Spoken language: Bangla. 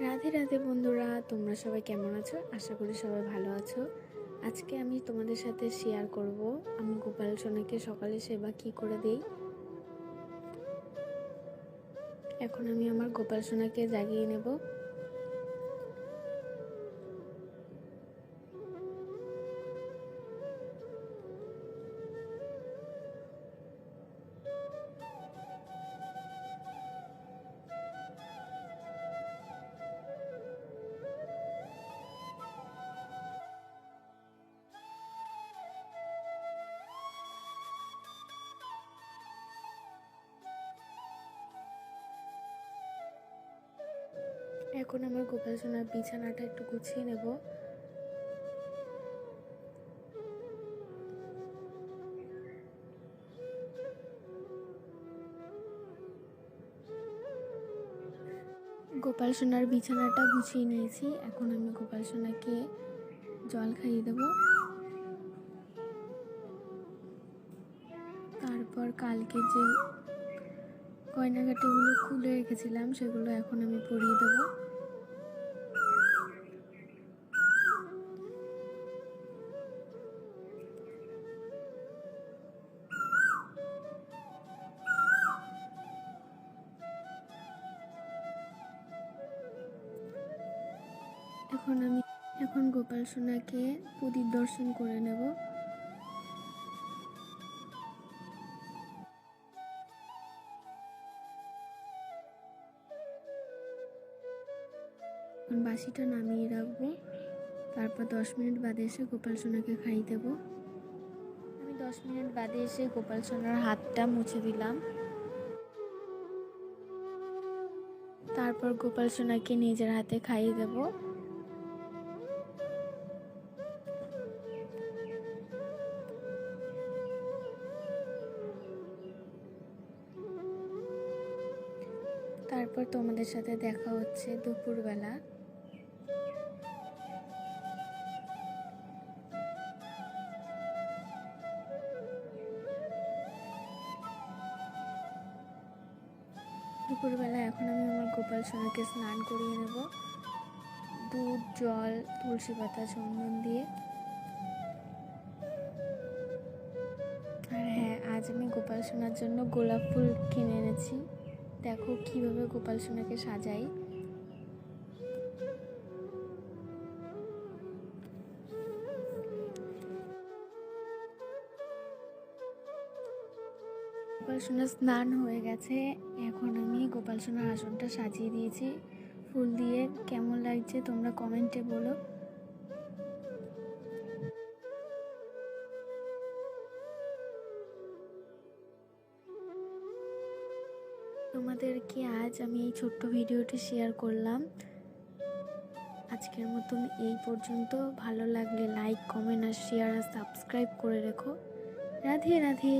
রাধে রাধে বন্ধুরা, তোমরা সবাই কেমন আছো? আশা করি সবাই ভালো আছো। আজকে আমি তোমাদের সাথে শেয়ার করব আমি গোপাল সোনাকে সকালে সেবা কি করে দিই। এখন আমি আমার গোপাল সোনাকে জাগিয়ে নেব। এখন আমার গোপাল সোনার বিছানাটা একটু গুছিয়ে নেব। গোপাল সোনার বিছানাটা গুছিয়ে নিয়েছি। এখন আমি গোপাল সোনাকে জল খাইয়ে দেব। তারপর কালকে যে গয়নাগাটিগুলো খুলে রেখেছিলাম, সেগুলো এখন আমি পরিয়ে দেবো। এখন আমি, এখন গোপাল সোনাকে প্রদীপ দর্শন করে নেব। এখন বাসিটা নামিয়ে রাখব। তারপর দশ মিনিট বাদে এসে গোপাল সোনাকে খাইয়ে দেব। আমি দশ মিনিট বাদে এসে গোপাল সোনার হাতটা মুছে দিলাম। তারপর গোপাল সোনাকে নিজের হাতে খাইয়ে দেবো। তারপর তোমাদের সাথে দেখা হচ্ছে দুপুরবেলা। দুপুরবেলা এখন আমি আমার গোপাল সোনাকে স্নান করিয়ে নেব। দুধ, জল, তুলসী পাতা চন্দন দিয়ে। আর হ্যাঁ আজ আমি গোপাল সোনার জন্য গোলাপ ফুল কিনে এনেছি। দেখো কীভাবে গোপাল সোনাকে সাজাই। গোপাল সোনার স্নান হয়ে গেছে। এখন আমি গোপাল সোনার আসনটা সাজিয়ে দিয়েছি। ফুল দিয়ে কেমন লাগছে তোমরা কমেন্টে বলো। তোমাদেরকে আজ আমি এই ছোট্ট ভিডিওটি শেয়ার করলাম? আজকের মতন এই পর্যন্ত। ভালো লাগলে লাইক কমেন্ট আর শেয়ার আর সাবস্ক্রাইব করে রেখো। রাধে রাধে।